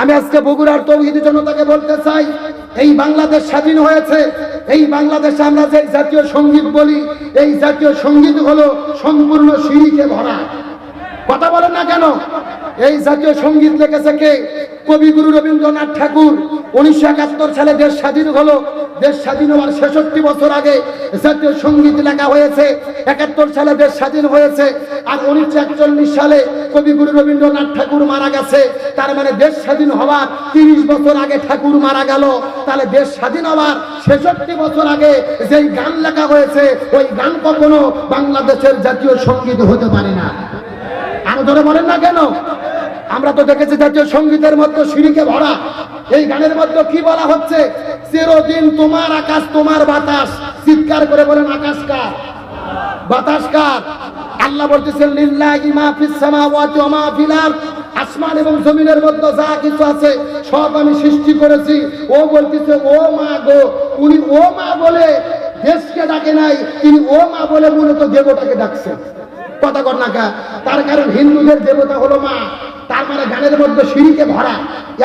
আমি আজকে বগুড়ার তৌহিদি জনতাকে বলতে চাই, এই বাংলাদেশ স্বাধীন হয়েছে, এই বাংলাদেশে আমরা যে জাতীয় সংগীত বলি, এই জাতীয় সংগীত হলো সম্পূর্ণ সিঁড়িকে ভরা। কথা বলেন না কেন? এই জাতীয় সংগীত লিখেছে কে? কবিগুরু রবীন্দ্রনাথ ঠাকুর। উনিশশো একাত্তর সালে দেশ স্বাধীন হলো দেশ স্বাধীন হওয়ার ছেষট্টি বছর আগে জাতীয় সংগীত লেখা হয়েছে, একাত্তর সালে দেশ স্বাধীন হয়েছে, আর উনিশশো একচল্লিশ সালে কবিগুরু রবীন্দ্রনাথ ঠাকুর মারা গেছে। তার মানে দেশ স্বাধীন হওয়ার তিরিশ বছর আগে ঠাকুর মারা গেল। তাহলে দেশ স্বাধীন হওয়ার ছেষট্টি বছর আগে যেই গান লেখা হয়েছে, ওই গান কখনো বাংলাদেশের জাতীয় সংগীত হতে পারে না। আরও ধরে বলেন না কেন? আমরা তো দেখেছি জাতীয় সঙ্গীতের মধ্যে সিঁড়িকে ভরা, এই গানের মধ্যে কি বলা হচ্ছে? চিরদিন তোমার আকাশ, তোমার বাতাস। চিৎকার করে বলেন, আকাশ কার? বাতাস কার? আল্লাহ বলতেছেন, লিল্লাহি মা ফিস সামাওয়াতি ওয়া মা ফিল আসমান এবং জমিনের মধ্যে যা কিছু আছে, সব আমি সৃষ্টি করেছি। ও বলতেছে, ও মা গো। উনি ও মা বলে দেশকে ডাকে নাই, তিনি ও মা বলে মূলত দেবতাকে ডাকছেন কথা কর না তার কারণ হিন্দুদের দেবতা হলো মা। মানে গানের মধ্যে সিঁড়িকে ভরা।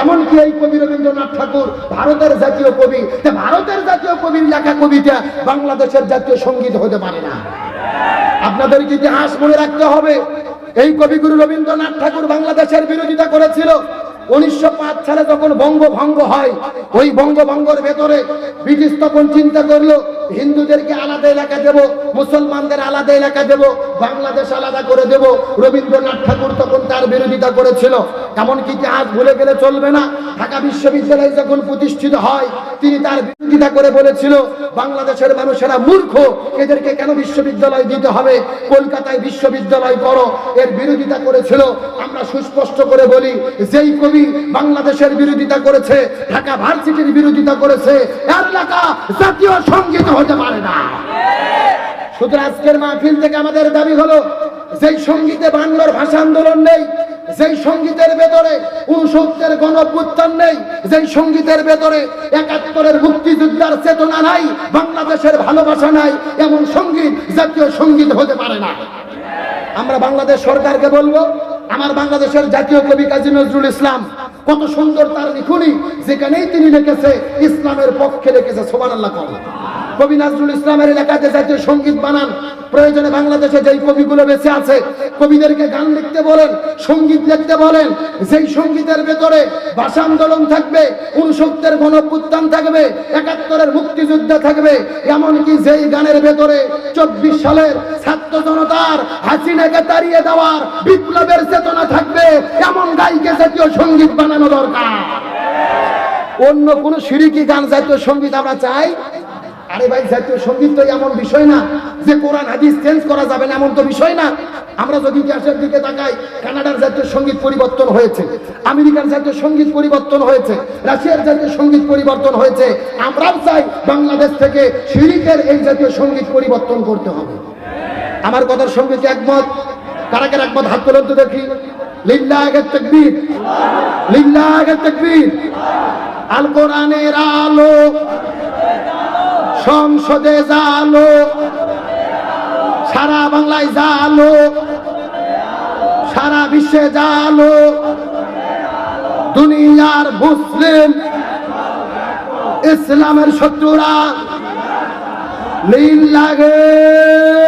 এমনকি এই কবি রবীন্দ্রনাথ ঠাকুর ভারতের জাতীয় কবি। ভারতের জাতীয় কবির লেখা কবিতা বাংলাদেশের জাতীয় সংগীত হতে পারে না। আপনাদের ইতিহাস মনে রাখতে হবে, এই কবিগুরু রবীন্দ্রনাথ ঠাকুর বাংলাদেশের বিরোধিতা করেছিল। উনিশশো সালে যখন বঙ্গভঙ্গ হয়, ওই বঙ্গভঙ্গের ভেতরে ব্রিটিশ তখন চিন্তা করল, হিন্দুদেরকে আলাদা এলাকা দেব, মুসলমানদের আলাদা এলাকা দেব, বাংলাদেশ আলাদা করে দেব। রবীন্দ্রনাথ ঠাকুর তখন বিরোধিতা করেছিল। এমনকি ইতিহাস ভুলে গেলে চলবে না? ঢাকা বিশ্ববিদ্যালয় যখন প্রতিষ্ঠিত হয়, তিনি তার বিরোধিতা করে বলেছিল, বাংলাদেশের মানুষেরা মূর্খ, এদেরকে কেন বিশ্ববিদ্যালয় দিতে হবে? কলকাতায় বিশ্ববিদ্যালয় করো। এর বিরোধিতা করেছিল। আমরা সুস্পষ্ট করে বলি, যেই কবি বাংলাদেশের বিরোধিতা করেছে, ঢাকা ভার্সিটির বিরোধিতা করেছে, এর লেখা জাতীয় সংগীত হতে পারে না। শুধু আজকের মাহফিল থেকে আমাদের দাবি হলো, যেই সঙ্গীতে বাংলার ভাষা আন্দোলন নেই যেই সঙ্গীতের ভেতরে উনসত্তরের গণপুত্থান নেই, যেই সঙ্গীতের ভেতরে একাত্তরের মুক্তিযোদ্ধার চেতনা নাই, বাংলাদেশের ভালোবাসা নাই, এমন সংগীত, জাতীয় সংগীত হতে পারে না। আমরা বাংলাদেশ সরকারকে বলব, আমার বাংলাদেশের জাতীয় কবি কাজী নজরুল ইসলাম, কত সুন্দর তার লিখুনি, যেখানেই তিনি লিখেছে, ইসলামের পক্ষে লিখেছে সোমান আল্লাহ কবি নজরুল ইসলামের এলাকাতে জাতীয় সংগীত বানান। প্রয়োজনে বাংলাদেশে যেই কবিগুলো বেঁচে আছে, কবিদেরকে গান লিখতে বলেন, সংগীত লিখতে বলেন। যেই সঙ্গীতের ভেতরে ভাষা আন্দোলন থাকবে উনসত্তরের গণপুত্থান থাকবে, একাত্তরের মুক্তিযুদ্ধ থাকবে, এমনকি যেই গানের ভেতরে চব্বিশ সালের ছাত্র জনতার হাসিনাকে তাড়িয়ে দেওয়ার বিপ্লবের চেতনা থাকবে, এমন গাইকে জাতীয় সংগীত বানানো দরকার। অন্য কোন সিরিকি গান জাতীয় সংগীত আমরা চাই? আরে ভাই, জাতীয় সংগীত তো এমন বিষয় না যে কোরআন, হাদিস চেঞ্জ করা যাবে না, এমন তো বিষয় না। আমরা যদি ইতিহাসের দিকে তাকাই, কানাডার জাতীয় সংগীত পরিবর্তন হয়েছে, আমেরিকার জাতীয় সংগীত পরিবর্তন হয়েছে, রাশিয়ার জাতীয় সংগীত পরিবর্তন হয়েছে, আমরাও চাই বাংলাদেশ থেকে সিরিকের এই জাতীয় সংগীত পরিবর্তন করতে হবে। আমার কথার সঙ্গে কি একমত? কারা কারা একমত? হাত তোলেন দেখি। লিল্লাহের তাকবীর। লিল্লাহের তাকবীর। আল কোরআনের আলো সংসদে জালো সারা বাংলায় জালো সারা বিশ্বে জালো দুনিয়ার মুসলিম ইসলামের শত্রুরা নীল লাগে।